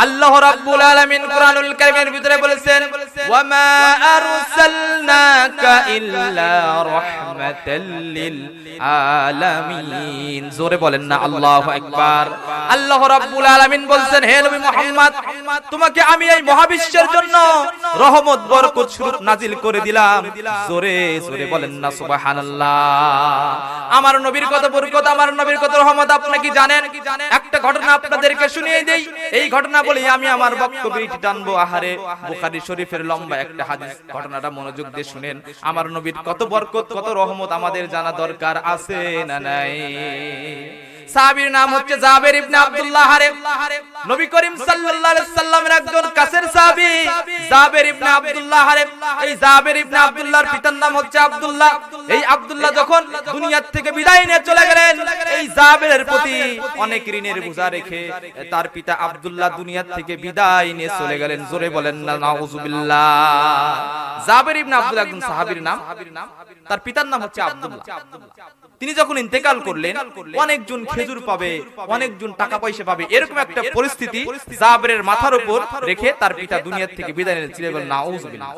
আল্লাহ রাব্বুল আলামিন কোরআনুল কারীমের ভিতরে বলেছেন আলামিন বলছেন, হে নবী মুহাম্মদ, তোমাকে আমি এই মহাবিশ্বের জন্য রহমত, বরকত স্বরূপ নাজিল করে দিলাম। জোরে জোরে বলেন না আমার নবীর কত বরকত, আমার নবীর কত রহমত, আপনি কি জানেন? একটা ঘটনা আপনাদেরকে শুনিয়ে দেই। এই ঘটনা বলি আমি আমার বক্তব্য টানবো আহারে। বুখারী শরীফের লম্বা একটা হাদিস ঘটনাটা মনোযোগ দিয়ে শুনেন। আমার নবীর কত বরকত কত রহমত আমাদের জানা দরকার আছে না নাই? সাহাবীর নাম হচ্ছে জাবের ইবনে আব্দুল্লাহ হারে নবী করিম সাল্লাল্লাহু আলাইহি সাল্লামের একজন কাছের সাহাবী জাবের ইবনে আব্দুল্লাহ হারে এই জাবের ইবনে আব্দুল্লাহর পিতার নাম হচ্ছে আব্দুল্লাহ। এই আব্দুল্লাহ যখন দুনিয়া থেকে বিদায় নিয়ে চলে গেলেন এই জাবেরের প্রতি অনেক ঋণের বোঝা রেখে তার পিতা আব্দুল্লাহ দুনিয়া থেকে বিদায় নিয়ে চলে গেলেন। জোরে বলেন না নাউজুবিল্লাহ। জাবের ইবনে আব্দুল্লাহ একজন সাহাবীর নাম। তার পিতার নাম হচ্ছে আব্দুল্লাহ। তিনি যখন ইন্তেকাল করলেন অনেকজন খেজুর পাবে অনেকজন টাকা পয়সা পাবে এরকম একটা পরিস্থিতি জাবেরের মাথার উপর রেখে তার পিতা দুনিয়া থেকে বিদায় নিলেন চিরে বলেন না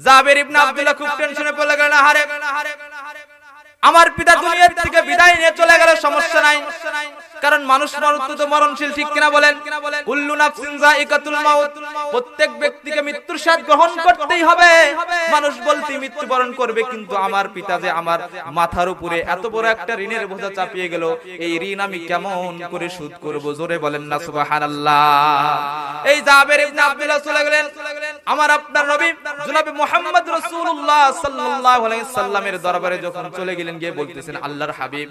জাবের ইবনে আব্দুল্লাহ খুব টেনশনে পড়ে গেলেন হারে আমার পিতা দুনিয়া থেকে বিদায় নিয়ে চলে গেলে সমস্যা নাই। কারণ মানুষ মরণ তো মরণশীল ঠিক কিনা বলেন? কুল্লু নাফসিন যায়িকাতুল মাউত। প্রত্যেক ব্যক্তিকে মৃত্যুর স্বাদ গ্রহণ করতেই হবে। মানুষ বলতে মৃত্যুবরণ করবে কিন্তু আমার পিতা যে আমার মাথার উপরে এত বড় একটা ঋণের বোঝা চাপিয়ে গেল। এই ঋণ আমি কেমন করে শোধ করব? জোরে বলেন না সুবহানাল্লাহ। এই জাবের ইবনে আব্দুল্লাহ চলে গেলেন। আমার আপনার নবী, জনাবে মুহাম্মদ রাসূলুল্লাহ সাল্লাল্লাহু আলাইহি সাল্লামের দরবারে যখন চলে গেলেন, গিয়ে বলতেছেন, আল্লাহর হাবিব,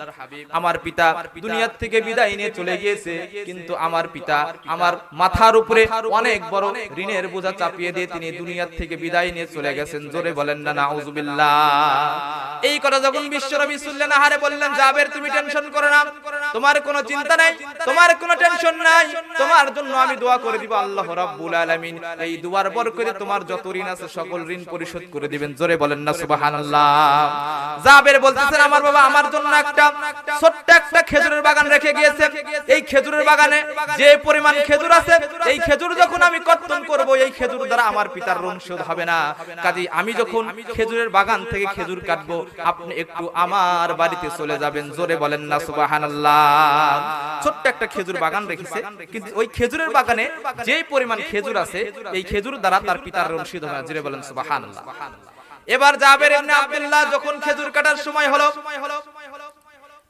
আমার পিতা দুনিয়া থেকে বিদায় নিয়ে চলে গিয়েছে, কিন্তু আমার পিতা আমার মাথার উপরে অনেক বড় ঋণের বোঝা চাপিয়ে দিয়ে তিনি দুনিয়া থেকে বিদায় নিয়ে চলে গেছেন। জোরে বলেন না, নাউজুবিল্লাহ। এই কথা যখন বিশ্বনবী শুনলেন আহারে বললেন, জাবের, তুমি টেনশন করো না, তোমার কোনো চিন্তা নাই, তোমার কোনো টেনশন নাই, তোমার জন্য আমি দোয়া করে দিব আল্লাহ রাব্বুল আলামিন। এই দুয়ার বরকতে তোমার যত ঋণ আছে সকল ঋণ পরিশোধ করে দিবেন। জোরে বলেন না সুবহানাল্লাহ। জাবের বলতেছেন আমার বাবা আমার জন্য একটা ছোট্ট একটা খেজুরের বাগান রেখে গিয়েছে। এই খেজুরের বাগানে যে পরিমাণ খেজুর আছে এই খেজুর যখন আমি কর্তন করব এই খেজুর দ্বারা আমার পিতার ঋণ শোধ হবে না। কাজে আমি যখন খেজুরের বাগান থেকে খেজুর কাটবো আপনি একটু আমার বাড়িতে চলে যাবেন। জোরে বলেন না সুবহানাল্লাহ। ছোট্ট একটা খেজুর বাগান রেখেছে। কিন্তু ওই খেজুরের বাগানে যে পরিমাণ খেজুর আছে এই খেজুর দ্বারা তার পিতার রশিদ হবে না বলেন সুবহানাল্লাহ। এবার জাবের ইবনে আব্দুল্লাহ যখন খেজুর কাটার সময় হলো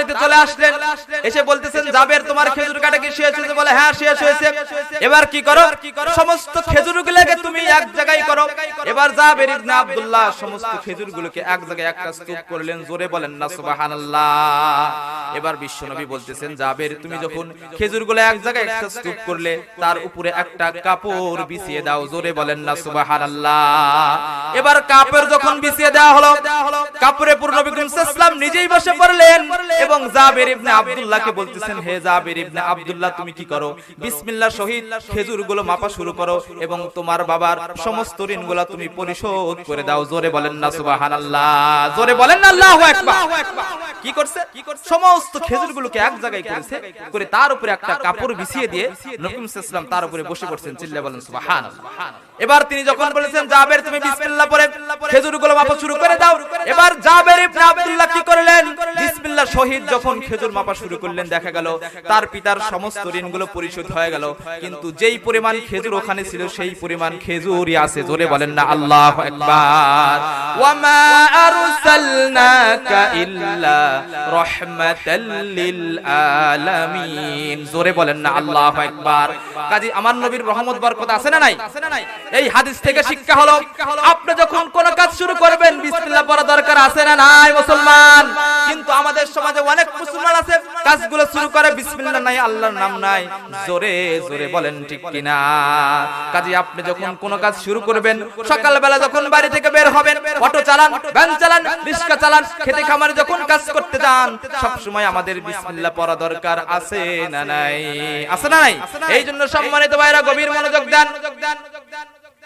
বাড়িতে চলে আসলেন। এসে বলতেছেন, জাবের, তোমার খেজুর কাটা কি শেষ হয়েছে? বলে হ্যাঁ শেষ হয়েছে। এবার কি করো? সমস্ত খেজুরগুলোকে তুমি এক জায়গায় করো। এবার জাবের ইবনে আব্দুল্লাহ সমস্ত খেজুরগুলোকে এক জায়গায় একটা স্তূপ করলেন। জোরে বলেন না, সুবহানাল্লাহ। এবার বিশ্বনবী বলতেছেন, জাবের, তুমি যখন খেজুরগুলো এক জায়গায় একটা স্তূপ করলে, তার উপরে একটা কাপড় বিছিয়ে দাও। জোরে বলেন না, সুবহানাল্লাহ। এবার কাপড় যখন বিছিয়ে দেওয়া হলো, কাপড়ে পূর্ণ নবী করিম সাল্লাল্লাহু নিজেই বসে পড়লেন। এবং জাবের ইবনে আব্দুল্লাহকে বলতেছেন, হে জাবের ইবনে আব্দুল্লাহ, তুমি কি করো? বিসমিল্লাহ শহীদ খেজুরগুলো মাপা শুরু করো এবং তোমার বাবার সমস্ত ঋণগুলো তুমি পরিশোধ করে দাও। জোরে বলেন না, সুবহানাল্লাহ। জোরে বলেন না, আল্লাহু আকবার। কি করছে? সমস্ত খেজুরগুলোকে এক জায়গায় করেছে, করে তার উপরে একটা কাপড় বিছিয়ে দিয়ে নবী সাল্লাল্লাহু তার উপরে বসে পড়ছেন চিল্লা বলেন, সুবহানাল্লাহ। এবার তিনি যখন বলেছেন, জাবের, তুমি বিসমিল্লাহ পড়ে খেজুরগুলো মাপা শুরু করে দাও। এবার জাবের ইবনে আব্দুল্লাহ কি করলেন? বিসমিল্লাহ শহীদ যখন খেজুর মাপা শুরু করলেন, দেখা গেল তার পিতার সমস্ত ঋণগুলো পরিশোধ হয়ে গেল। কিন্তু যেই পরিমাণ খেজুর ওখানে ছিল, সেই পরিমাণ খেজুরই আছে। জোরে বলেন না, আল্লাহু আকবার। ওয়া মা আরসালনাকা ইল্লা রাহমাতাল লিল আলামিন। জোরে বলেন না, আল্লাহু আকবার। কাজী আমার নবীর রহমত বরকত আছে না নাই? এই হাদিস থেকে শিক্ষা হলো, আপনি যখন কোন কাজ শুরু করবেন, বিসমিল্লাহ পড়া দরকার আছে না নাই, মুসলমান? কাজগুলো শুরু করে বিসমিল্লাহ নাই, আল্লাহর নাম নাই। জোরে জোরে বলেন ঠিক কিনা? কাজে, আপনি যখন কোনো কাজ শুরু করবেন, সকালবেলা যখন বাড়ি থেকে বের হবেন, অটো চালান, ভ্যান চালান, রিক্সা চালান, খেতে খামারে যখন কাজ করতে যান সব সময় আমাদের বিসমিল্লাহ পড়া দরকার আছে না নাই? আছে না নাই? এই জন্য সম্মানিত ভাইরা, গভীর মনোযোগ দেন।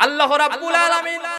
আল্লাহ রাব্বুল আলামিন